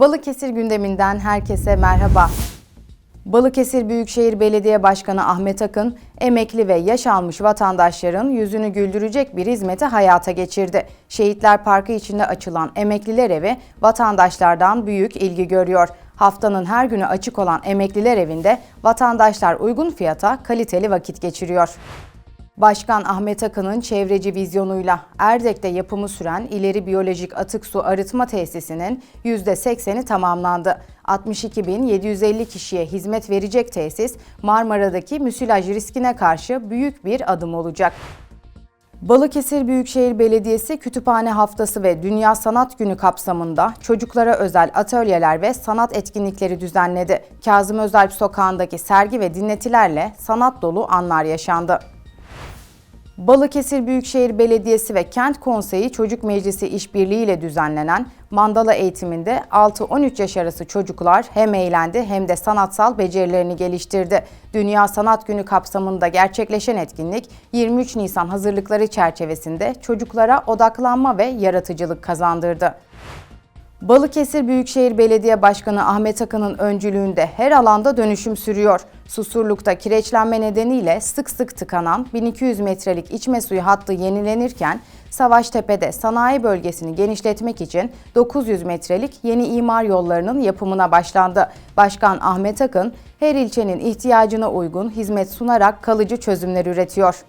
Balıkesir gündeminden herkese merhaba. Balıkesir Büyükşehir Belediye Başkanı Ahmet Akın, emekli ve yaş almış vatandaşların yüzünü güldürecek bir hizmeti hayata geçirdi. Şehitler Parkı içinde açılan Emekliler Evi vatandaşlardan büyük ilgi görüyor. Haftanın her günü açık olan Emekliler Evi'nde vatandaşlar uygun fiyata kaliteli vakit geçiriyor. Başkan Ahmet Akın'ın çevreci vizyonuyla Erdek'te yapımı süren ileri biyolojik atık su arıtma tesisinin %80'i tamamlandı. 62.750 kişiye hizmet verecek tesis Marmara'daki müsilaj riskine karşı büyük bir adım olacak. Balıkesir Büyükşehir Belediyesi Kütüphane Haftası ve Dünya Sanat Günü kapsamında çocuklara özel atölyeler ve sanat etkinlikleri düzenledi. Kazım Özalp Sokağı'ndaki sergi ve dinletilerle sanat dolu anlar yaşandı. Balıkesir Büyükşehir Belediyesi ve Kent Konseyi Çocuk Meclisi işbirliğiyle düzenlenen mandala eğitiminde 6-13 yaş arası çocuklar hem eğlendi hem de sanatsal becerilerini geliştirdi. Dünya Sanat Günü kapsamında gerçekleşen etkinlik 23 Nisan hazırlıkları çerçevesinde çocuklara odaklanma ve yaratıcılık kazandırdı. Balıkesir Büyükşehir Belediye Başkanı Ahmet Akın'ın öncülüğünde her alanda dönüşüm sürüyor. Susurluk'ta kireçlenme nedeniyle sık sık tıkanan 1200 metrelik içme suyu hattı yenilenirken Savaştepe'de sanayi bölgesini genişletmek için 900 metrelik yeni imar yollarının yapımına başlandı. Başkan Ahmet Akın her ilçenin ihtiyacına uygun hizmet sunarak kalıcı çözümler üretiyor.